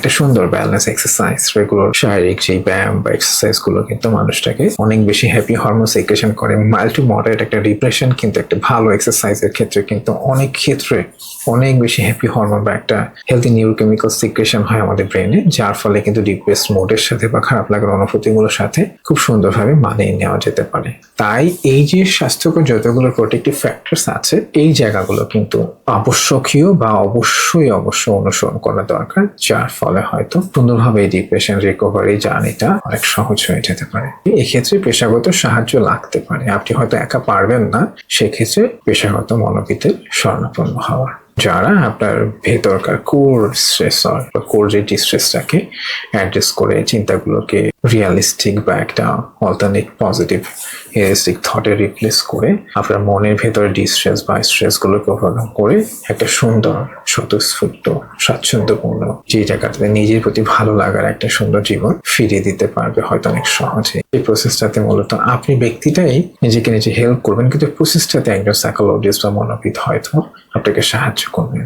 একটা সুন্দর balance exercise regular শারীরিক যে ব্যায়াম বা এক্সারসাইজগুলো কিন্তু মানুষটাকে অনেক বেশি হ্যাপি হরমোন সিক্রেশন করে মাইল্ড টু মডারেট একটা ডিপ্রেশন কিন্তু একটা ভালো এক্সারসাইজের ক্ষেত্রে কিন্তু অনেক ক্ষেত্রে অনেক বেশি হ্যাপি হরমোন বা একটা হেলদি নিউরোকেমিক্যাল সিক্রেশন হয় আমাদের ব্রেনে যার ফলে কিন্তু ডিপ্রেস মোডের সাথে বা খারাপ লাগার অনুভূতিগুলোর সাথে খুব সুন্দরভাবে মানিয়ে নেওয়া যেতে পারে। তাই এই যে স্বাস্থ্যকর যতগুলো প্রোটেক্টিভ ফ্যাক্টরস আছে, এই জায়গাগুলো কিন্তু আবশ্যকীয় বা অবশ্যই অবশ্যই অনুসরণ করা দরকার, যার ফলে হয়তো সুন্দরভাবে এই ডিপ্রেশন রিকভারি জার্নিটা অনেক সহজ হয়ে যেতে পারে। এক্ষেত্রে পেশাগত সাহায্য লাগতে পারে। আপনি হয়তো একা পারবেন না, সেক্ষেত্রে পেশাগত মনোবিদের স্বর্ণাপন্ন হওয়া। যারা আপনার ভেতরকার কোর স্ট্রেসর বা কোর যে ডিস্ট্রেসটাকে অ্যাড্রেস করে চিন্তাগুলোকে রিয়ালিস্টিক বা একটা অল্টারনেট পজিটিভ রিয়ালিস্টিক থটে রিপ্লেস করে আপনার মনের ভেতরে ডিস্ট্রেস বা স্ট্রেসগুলোকে ওভারকাম করে একটা সুন্দর স্বতঃস্ফূর্ত, স্বাচ্ছন্দ্যপূর্ণ যে জায়গাটাতে নিজের প্রতি ভালো লাগার একটা সুন্দর জীবন ফিরিয়ে দিতে পারবে হয়তো অনেক সহজে। এই প্রসেসটাতে মূলত আপনি ব্যক্তিটাই নিজেকে নিজে হেল্প করবেন, কিন্তু প্রসেসটাতে একজন সাইকোলজিস্ট বা মনোবিদ হয়তো আপনাকে সাহায্য করবেন